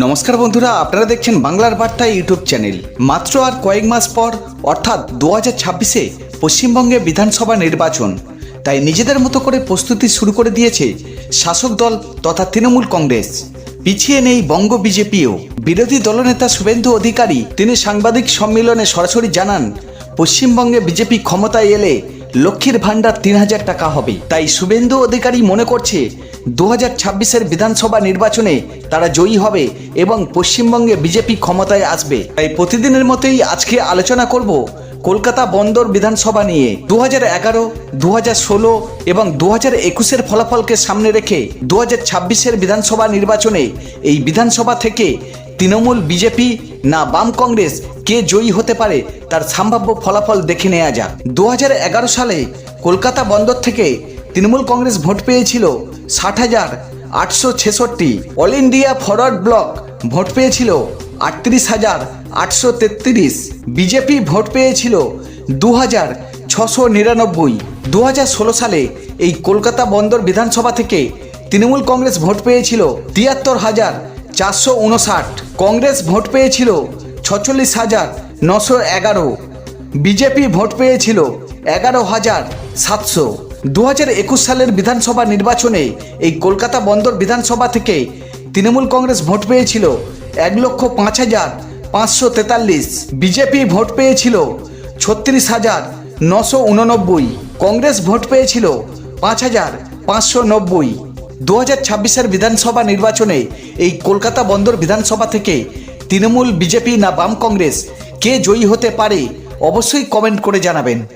নমস্কার বন্ধুরা, আপনারা দেখছেন বাংলার বার্তা ইউটিউব চ্যানেল। মাত্র আর কয়েক মাস পর, অর্থাৎ দু হাজার ছাব্বিশে পশ্চিমবঙ্গে বিধানসভা নির্বাচন। তাই নিজেদের মতো করে প্রস্তুতি শুরু করে দিয়েছে শাসক দল তথা তৃণমূল কংগ্রেস। পিছিয়ে নেই বঙ্গ বিজেপিও। বিরোধী দলনেতা শুভেন্দু অধিকারী, তিনি সাংবাদিক সম্মেলনে সরাসরি জানান, পশ্চিমবঙ্গে বিজেপি ক্ষমতায় এলে লক্ষ্মীর ভাণ্ডার তিন হাজার টাকা হবে। তাই শুভেন্দু অধিকারী মনে করছে দু হাজার ছাব্বিশের বিধানসভা নির্বাচনে তারা জয়ী হবে এবং পশ্চিমবঙ্গে বিজেপি ক্ষমতায় আসবে। তাই প্রতিদিনের মতোই আজকে আলোচনা করব কলকাতা বন্দর বিধানসভা নিয়ে। দু হাজার এগারো দু হাজার ষোলো এবং দু হাজার একুশের ফলাফলকে সামনে রেখে দু হাজার ছাব্বিশের বিধানসভা নির্বাচনে এই বিধানসভা থেকে তৃণমূল, বিজেপি না বাম কংগ্রেস, কে জয়ী হতে পারে তার সম্ভাব্য ফলাফল দেখে নেওয়া যাক। দু হাজার এগারো সালে কলকাতা বন্দর থেকে তৃণমূল কংগ্রেস ভোট পেয়েছিল ষাট হাজার আটশো ছেষট্টি। All India forward block vote পেয়েছিল আটত্রিশ হাজার আটশো তেত্রিশ। বিজেপি ভোট পেয়েছিল দু হাজার ছশো নিরানব্বই। দু হাজার ষোলো সালে এই কলকাতা বন্দর বিধানসভা থেকে তৃণমূল কংগ্রেস ভোট পেয়েছিল তিয়াত্তর হাজার চারশো উনষাট। কংগ্রেস ভোট পেয়েছিল ছচল্লিশ হাজার নশো এগারো। বিজেপি ভোট পেয়েছিল এগারো হাজার সাতশো। দু হাজার একুশ সালের বিধানসভা নির্বাচনে এই কলকাতা বন্দর বিধানসভা থেকে তৃণমূল কংগ্রেস ভোট পেয়েছিল এক লক্ষ পাঁচ হাজার পাঁচশো তেতাল্লিশ। বিজেপি ভোট পেয়েছিল ছত্রিশ হাজার নশো উননব্বই। কংগ্রেস ভোট পেয়েছিল পাঁচ হাজার পাঁচশো নব্বই। দু হাজার ছাব্বিশের বিধানসভা নির্বাচনে এই কলকাতা বন্দর বিধানসভা থেকে তৃণমূল বিজেপি না বাম কংগ্রেস কে জয়ী হতে পারে, অবশ্যই কমেন্ট করে জানাবেন।